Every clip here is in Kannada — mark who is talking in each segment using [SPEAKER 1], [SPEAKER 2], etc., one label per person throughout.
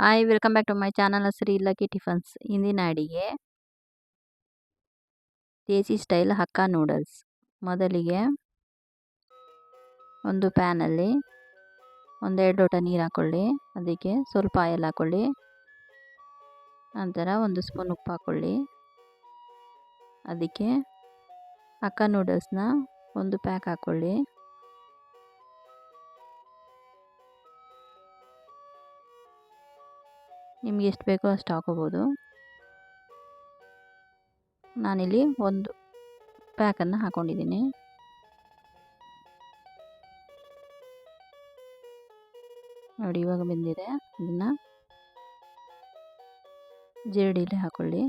[SPEAKER 1] Hi welcome back to my channel Shri Ilakki tiffins ಇಂದಿನ ಅಡಿಗೆ ದೇಸಿ ಸ್ಟೈಲ್ ಹಕ್ಕ ನೂಡಲ್ಸ್ ಮೊದಲಿಗೆ ಒಂದು ಪ್ಯಾನಲ್ಲಿ ಒಂದೆರಡು ಲೋಟ ನೀರು ಹಾಕ್ಕೊಳ್ಳಿ ಅದಕ್ಕೆ ಸ್ವಲ್ಪ ಆಯಿಲ್ ಹಾಕ್ಕೊಳ್ಳಿ ನಂತರ ಒಂದು ಸ್ಪೂನ್ ಉಪ್ಪು ಹಾಕ್ಕೊಳ್ಳಿ ಅದಕ್ಕೆ ಹಕ್ಕ ನೂಡಲ್ಸ್ನ ಒಂದು ಪ್ಯಾಕ್ ಹಾಕ್ಕೊಳ್ಳಿ ನಿಮ್ಗೆ ಎಷ್ಟು ಬೇಕೋ ಅಷ್ಟು ಹಾಕೋಬೋದು. ನಾನಿಲ್ಲಿ ಒಂದು ಪ್ಯಾಕನ್ನು ಹಾಕ್ಕೊಂಡಿದ್ದೀನಿ ನೋಡಿ, ಇವಾಗ ಬೆಂದಿದೆ. ಅದನ್ನು ಜೀರಡಿಲಿ ಹಾಕ್ಕೊಳ್ಳಿ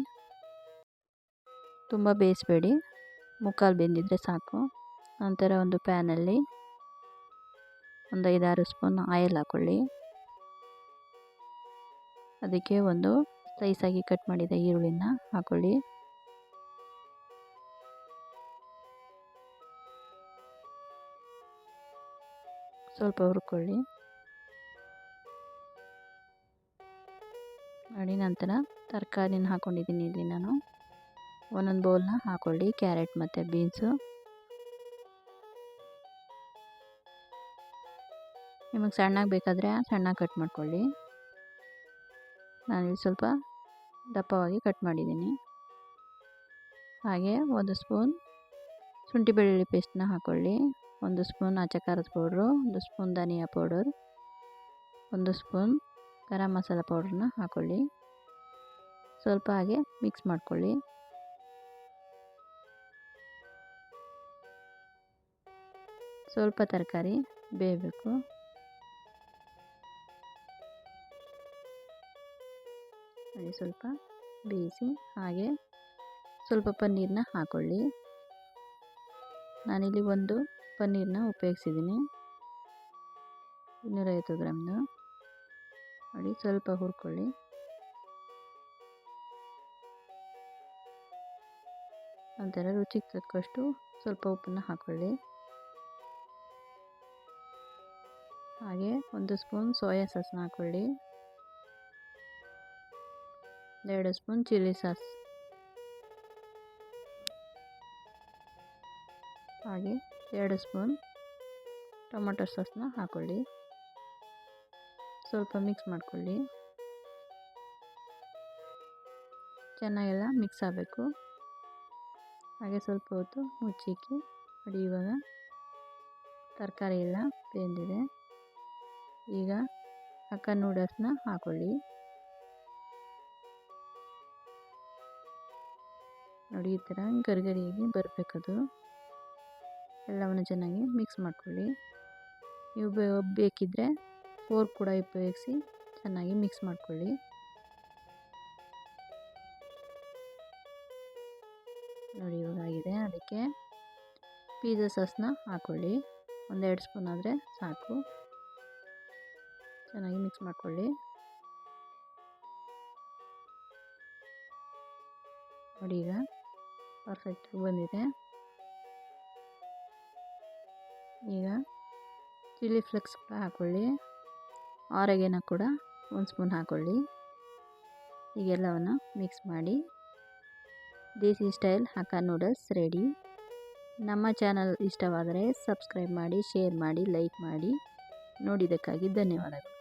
[SPEAKER 1] ತುಂಬ ಬೇಯಿಸ್ಬೇಡಿ. ಮುಕ್ಕಾಲು ಬೆಂದಿದ್ರೆ ಸಾಕು. ನಂತರ ಒಂದು ಪ್ಯಾನಲ್ಲಿ ಒಂದು ಐದಾರು ಸ್ಪೂನ್ ಆಯಿಲ್ ಹಾಕ್ಕೊಳ್ಳಿ ಅದಕ್ಕೆ ಒಂದು ಸೈಸಾಗಿ ಕಟ್ ಮಾಡಿದ ಈರುಳ್ಳಿನ ಹಾಕೊಳ್ಳಿ. ಸ್ವಲ್ಪ ಹುರ್ಕೊಳ್ಳಿ. ಮಾಡಿ ನಂತರ ತರಕಾರಿನ ಹಾಕ್ಕೊಂಡಿದ್ದೀನಿ ಇಲ್ಲಿ ನಾನು. ಒಂದೊಂದು ಬೌಲ್ನ ಹಾಕೊಳ್ಳಿ ಕ್ಯಾರೆಟ್ ಮತ್ತು ಬೀನ್ಸು ನಿಮಗೆ ಸಣ್ಣಗೆ ಬೇಕಾದರೆ ಸಣ್ಣ ಕಟ್ ಮಾಡ್ಕೊಳ್ಳಿ. ನಾನಿಲ್ಲಿ ಸ್ವಲ್ಪ ದಪ್ಪವಾಗಿ ಕಟ್ ಮಾಡಿದ್ದೀನಿ. ಹಾಗೆ ಒಂದು ಸ್ಪೂನ್ ಶುಂಠಿ ಬೆಳ್ಳುಳ್ಳಿ ಪೇಸ್ಟನ್ನ ಹಾಕ್ಕೊಳ್ಳಿ ಒಂದು ಸ್ಪೂನ್ ಆಚೆ ಖಾರದ ಪೌಡ್ರು, ಒಂದು ಸ್ಪೂನ್ ಧನಿಯಾ ಪೌಡರ್, ಒಂದು ಸ್ಪೂನ್ ಗರಂ ಮಸಾಲ ಪೌಡ್ರನ್ನ ಹಾಕ್ಕೊಳ್ಳಿ ಸ್ವಲ್ಪ ಹಾಗೆ ಮಿಕ್ಸ್ ಮಾಡ್ಕೊಳ್ಳಿ. ಸ್ವಲ್ಪ ತರಕಾರಿ ಬೇಯಬೇಕು. ನೋಡಿ ಸ್ವಲ್ಪ ಬೇಯಿಸಿ, ಹಾಗೆ ಸ್ವಲ್ಪ ಪನ್ನೀರನ್ನ ಹಾಕ್ಕೊಳ್ಳಿ ನಾನಿಲ್ಲಿ ಒಂದು ಪನ್ನೀರನ್ನ ಉಪಯೋಗಿಸಿದ್ದೀನಿ. ಇನ್ನೂರೈವತ್ತು ಗ್ರಾಮ್ದು. ನೋಡಿ, ಸ್ವಲ್ಪ ಹುರ್ಕೊಳ್ಳಿ. ನಂತರ ರುಚಿಗೆ ತಕ್ಕಷ್ಟು ಸ್ವಲ್ಪ ಉಪ್ಪನ್ನು ಹಾಕ್ಕೊಳ್ಳಿ ಹಾಗೆ ಒಂದು ಸ್ಪೂನ್ ಸೋಯಾ ಸಾಸ್ನ ಹಾಕ್ಕೊಳ್ಳಿ ಎರಡು ಸ್ಪೂನ್ ಚಿಲ್ಲಿ ಸಾಸ್ ಹಾಗೆ ಎರಡು ಸ್ಪೂನ್ ಟೊಮೊಟೊ ಸಾಸ್ನ ಹಾಕ್ಕೊಳ್ಳಿ ಸ್ವಲ್ಪ ಮಿಕ್ಸ್ ಮಾಡ್ಕೊಳ್ಳಿ. ಚೆನ್ನಾಗೆಲ್ಲ ಮಿಕ್ಸ್ ಆಗಬೇಕು. ಹಾಗೆ ಸ್ವಲ್ಪ ಹೊತ್ತು ಮುಚ್ಚಿಕ್ಕಿ ನೋಡಿ ಇವಾಗ ತರಕಾರಿ ಎಲ್ಲ ಬೆಂದಿದೆ. ಈಗ ಅಕ್ಕ ನೂಡಲ್ಸ್ನ ಹಾಕ್ಕೊಳ್ಳಿ ನೋಡಿ ಈ ಥರ ಗರಿಗರಿಯಾಗಿ ಬರಬೇಕದು. ಎಲ್ಲವನ್ನು ಚೆನ್ನಾಗಿ ಮಿಕ್ಸ್ ಮಾಡ್ಕೊಳ್ಳಿ. ನೀವು ಬೇಕಿದ್ದರೆ ಫೋರ್ ಕೂಡ ಉಪಯೋಗಿಸಿ ಚೆನ್ನಾಗಿ ಮಿಕ್ಸ್ ಮಾಡ್ಕೊಳ್ಳಿ. ನೋಡಿ ಇವಾಗ ಆಗಿದೆ. ಅದಕ್ಕೆ ಪಿಜ್ಜಾ ಸಾಸ್ನ ಹಾಕ್ಕೊಳ್ಳಿ ಒಂದೆರಡು ಸ್ಪೂನ್ ಆದರೆ ಸಾಕು. ಚೆನ್ನಾಗಿ ಮಿಕ್ಸ್ ಮಾಡ್ಕೊಳ್ಳಿ. ನೋಡಿ ಈಗ ಪರ್ಫೆಕ್ಟಾಗಿ ಬಂದಿದೆ ಈಗ ಚಿಲ್ಲಿ ಫ್ಲೆಕ್ಸ್ ಕೂಡ ಹಾಕ್ಕೊಳ್ಳಿ ಆರೋಗ್ಯನ ಕೂಡ ಒಂದು ಸ್ಪೂನ್ ಹಾಕ್ಕೊಳ್ಳಿ ಈಗೆಲ್ಲವನ್ನು ಮಿಕ್ಸ್ ಮಾಡಿ. Desi style hakka noodles ready ನಮ್ಮ ಚಾನಲ್ ಇಷ್ಟವಾದರೆ ಸಬ್ಸ್ಕ್ರೈಬ್ ಮಾಡಿ ಶೇರ್ ಮಾಡಿ ಲೈಕ್ ಮಾಡಿ. ನೋಡಿದ್ದಕ್ಕಾಗಿ ಧನ್ಯವಾದಗಳು.